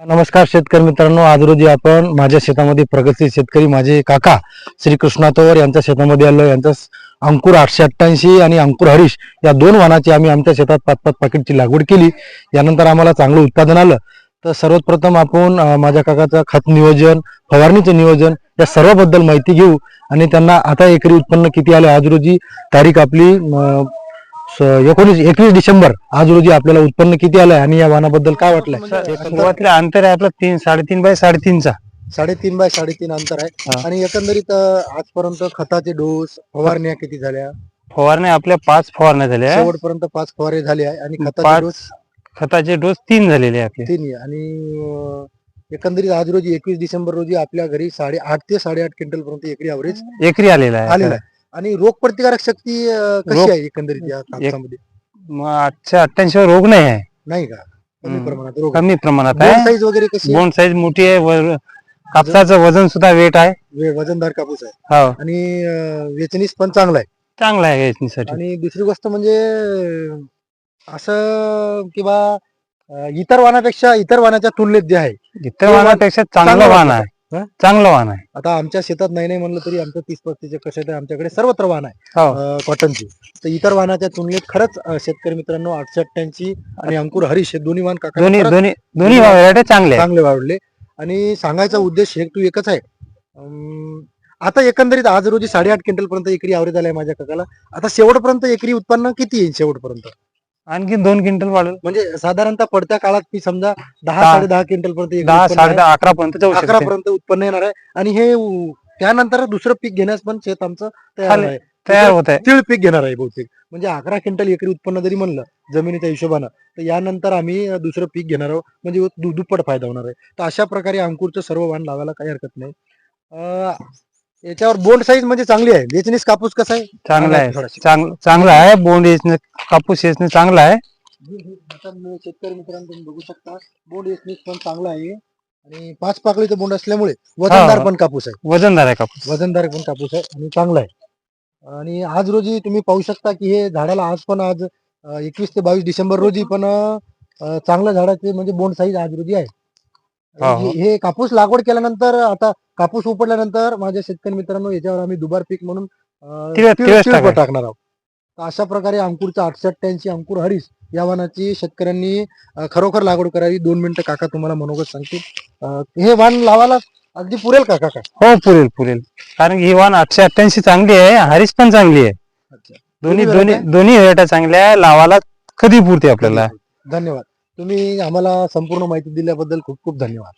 नमस्कार शेतकरी मित्रांनो आज रोजी आपण माझ्या शेतामध्ये प्रगती शेतकरी माझे काका श्री कृष्णा तोवर यांच्या शेतामध्ये आलो यांचा अंकुर आठशे अठ्ठ्याऐंशी आणि अंकुर हरीश या दोन वाहनाची आम्ही आमच्या शेतात पाच पाच पाकिटची लागवड केली. यानंतर आम्हाला चांगलं उत्पादन आलं. तर सर्वप्रथम आपण माझ्या काकाचं खत नियोजन फवारणीचं नियोजन या सर्वबद्दल माहिती घेऊ. आणि त्यांना आता एकरी उत्पन्न किती आलं आज रोजी तारीख आपली एकोणीस एकवीस डिसेंबर आज रोजी आपल्याला उत्पन्न किती आलंय आणि या वाणाबद्दल काय वाटलंय? सुरुवातीला अंतर आहे आपलं तीन साडेतीन बाय साडेतीनचा. साडेतीन बाय साडेतीन अंतर आहे. आणि एकंदरीत आजपर्यंत खताचे डोस फवारण्या किती झाल्या? फवारण्या आपल्या पाच फवारण्या झाल्या. शेवटपर्यंत पाच फवारे झाले आहे आणि खताचे पाच डोस खताचे डोस तीन झालेले आहे आपले. तीन. आणि एकंदरीत आज रोजी एकवीस डिसेंबर रोजी आपल्या घरी साडे आठ ते साडेआठ क्विंटल पर्यंत एकरी अवरेज एकरी आलेला आहे. आलेला आहे. आणि रोग प्रतिकारक शक्ती अं, कशी रोग- आहे एकंदरीत या कापसामध्ये? आठशे अठ्ठ्याऐंशी रोग नाही आहे. नाही का? कमी हम्म. प्रमाणात रोग कमी प्रमाणात आहे. साईज वगैरे कशी आहे? बोंड साईज मोठी आहे वर- कापसाचं वजन सुद्धा वेट आहे. वे- वजनदार कापूस आहे. हो. आणि अं, वेचणीस पण चांगला आहे. चांगला आहे वेचणीसाठी. आणि दुसरी गोष्ट म्हणजे अं, असं किंवा अं, इतर वाहनापेक्षा इतर वाहनाच्या तुलनेत जे आहे इतर वाहनापेक्षा चांगलं वाहन आहे? चांगलं वाहन आहे. आता आमच्या शेतात नाही नाही म्हणलं तरी आमचं तीस पस्तीस एकर शेत आहे आमच्याकडे सर्वत्र वाहन आहे हो. कॉटनची तर इतर वाहनाच्या तुलनेत खरंच शेतकरी मित्रांनो आठशे अठ्ठ्याऐंशी आणि अंकुर हरीश हे दोन्ही वाहन काका दोन्ही दोन्ही दोन्ही व्हरायटी चांगले चांगले वाढले. आणि सांगायचा उद्देश हेतू एकच आहे. आता एकंदरीत आज रोजी साडेआठ क्विंटल पर्यंत एकरी आवरेज आलाय माझ्या काकाला. आता शेवटपर्यंत एकरी उत्पन्न किती येईल शेवटपर्यंत? आणखी दोन क्विंटल वाढेल. म्हणजे साधारणतः पडत्या काळात मी समजा दहा साडे दहा क्विंटल पर्यंत दहा. साडे दहा अकरा पर्यंत अकरा पर्यंत उत्पन्न येणार आहे. आणि हे त्यानंतर दुसरं पीक घेण्यास पण शेत आमचं तयार. आहे. तयार होत आहे. तीळ पीक घेणार आहे बहुतेक. म्हणजे अकरा क्विंटल एकरी उत्पन्न जरी म्हणलं जमिनीच्या हिशोबानं तर यानंतर आम्ही दुसरं पीक घेणार आहोत. म्हणजे दुप्पट फायदा होणार आहे. तर अशा प्रकारे अंकुरचं सर्व वाण लावायला काही हरकत नाही. अं, याच्यावर बोंड साईज म्हणजे चांगली आहे. वेचणीस कापूस कसा आहे? चांगलं आहे. चांग- चांगलं आहे. बोंड कापूस येचणे चांगला आहे. आता मी शेतकरी मित्रांनो तुम्ही बघू शकता. बोंड वेचणीस पण चांगला आहे. आणि पाच पाकळीचं बोंड असल्यामुळे वजनदार. पण कापूस आहे. वजनदार आहे कापूस. वजनदार पण कापूस आहे आणि चांगला आहे. आणि आज रोजी तुम्ही पाहू शकता की हे झाडाला आज पण आज एकवीस ते बावीस डिसेंबर रोजी पण अं, चांगल्या झाडाचे म्हणजे बोंड साईज आज रोजी आहे. हा, हे हे. कापूस लागवड केल्यानंतर आता कापूस उपडल्यानंतर माझ्या शेतकरी मित्रांनो याच्यावर आम्ही दुबार पीक म्हणून अं, तिळ- तिळ- तिळच तिळ टाकायचं. टाकणार आहोत. तर अशा प्रकारे अंकुरचा आठशे अठ्ठ्याऐंशी अंकुर हरीश या वाहनाची शेतकऱ्यांनी अं, खरोखर लागवड करावी. दोन मिनिटं काका तुम्हाला मनोगत सांगतील. अं, हे वाण लावायला अगदी पुरेल का काका? हो पुरेल पुरेल. कारण की ही वाण आठशे अठ्ठ्याऐंशी चांगली आहे हरीश पण चांगली आहे. दोन्ही दोन्ही दोन्ही दोन्ही व्हरायट्या चांगल्या आहे लावाला कधी पुरते आपल्याला? धन्यवाद. तुम्ही आम्हाला संपूर्ण माहिती दिल्याबद्दल खूप खूप धन्यवाद.